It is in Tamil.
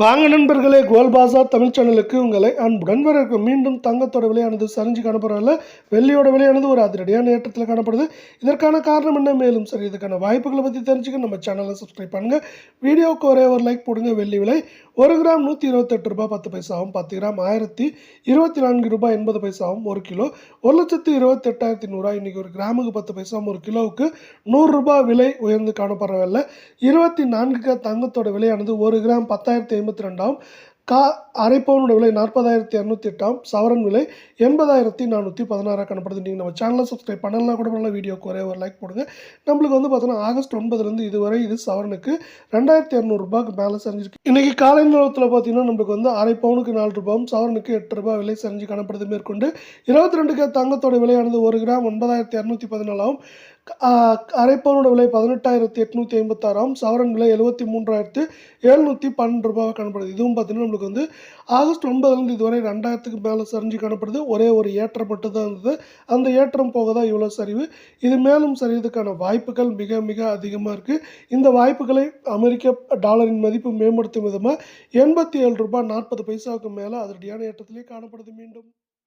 வாங்க நண்பர்களே கோல்பாசா தமிழ் சேனலுக்கு உங்களை அன்புடன் வரவேற்கும். மீண்டும் தங்கத்தோட விலையானது சரிஞ்சு காணப்படுறதில்ல வெள்ளியோட விலையானது ஒரு அதிரடியான ஏற்றத்தில் காணப்படுது. இதற்கான காரணம் என்ன? மேலும் சரி இதுக்கான வாய்ப்புகளை பற்றி தெரிஞ்சுக்க நம்ம சேனலை சப்ஸ்கிரைப் பண்ணுங்கள் வீடியோவுக்கு ஒரே ஒரு லைக் போடுங்க. வெள்ளி விலை ஒரு கிராம் நூற்றி இருபத்தெட்டு ரூபாய் பத்து பைசாவும் பத்து கிராம் ஆயிரத்தி இருபத்தி நான்கு ரூபாய் எண்பது பைசாவும் ஒரு கிலோ. ஒரு லட்சத்து இருபத்தெட்டாயிரத்தி நூறுரூவா இன்றைக்கி ஒரு கிராமுக்கு பத்து பைசாவும் ஒரு கிலோவுக்கு நூறுரூபா விலை உயர்ந்து காணப்படுறதில்ல இருபத்தி நான்கு தங்கத்தோட விலையானது ஒரு கிராம் பத்தாயிரத்தி ஐம்பத்தி ரெண்டாம் கா அரை பவுனோட விலை நாற்பதாயிரத்தி இரநூத்தி எட்டாம் சவரன் விலை எண்பதாயிரத்தி நானூற்றி பதினாறாக கணப்படுது. நீங்கள் நம்ம சேனலை சப்ஸ்கிரைப் பண்ணலாம் கூட பண்ணலாம் வீடியோக்கு ஒரே ஒரு லைக் போடுங்க. நம்மளுக்கு வந்து பார்த்தோன்னா ஆகஸ்ட் ஒன்பதுலேருந்து இதுவரை இது சவரனுக்கு ரெண்டாயிரத்தி இரநூறுபாக்கு மேலே செஞ்சிருக்கு. இன்றைக்கி காலை நேரத்தில் பார்த்தீங்கன்னா நம்மளுக்கு வந்து அரை பவுனுக்கு நாலு ரூபாயும் சவரனுக்கு எட்டு ரூபாய் விலை செஞ்சு கணப்படுது மேற்கொண்டு. இருபத்தி ரெண்டுக்கு தங்கத்தோட விலையானது ஒரு கிராம் ஒன்பதாயிரத்தி இரநூத்தி பதினாலாவும் அரை பவுனோட விலை பதினெட்டாயிரத்தி எட்நூற்றி ஐம்பத்தாறாம். சவரன் விலை எழுபத்தி மூன்றாயிரத்து எழுநூற்றி பன்னெண்டு ரூபாவாக காணப்படுது. இதுவும் பார்த்தீங்கன்னா நம்மளுக்கு வந்து ஆகஸ்ட் ஒன்பதுலேருந்து இதுவரை ரெண்டாயிரத்துக்கு மேலே சரிஞ்சு காணப்படுது. ஒரே ஒரு ஏற்றம் மட்டும் தான் இருந்தது. அந்த ஏற்றம் போக தான் இவ்வளோ சரிவு. இது மேலும் சரிவதற்கான வாய்ப்புகள் மிக மிக அதிகமாக இருக்குது இந்த வாய்ப்புகளை அமெரிக்க டாலரின் மதிப்பு மேம்படுத்தும் விதமாக எண்பத்தி ஏழு ரூபாய் நாற்பது பைசாவுக்கு மேலே அதிரடியான ஏற்றத்திலே காணப்படுது மீண்டும்.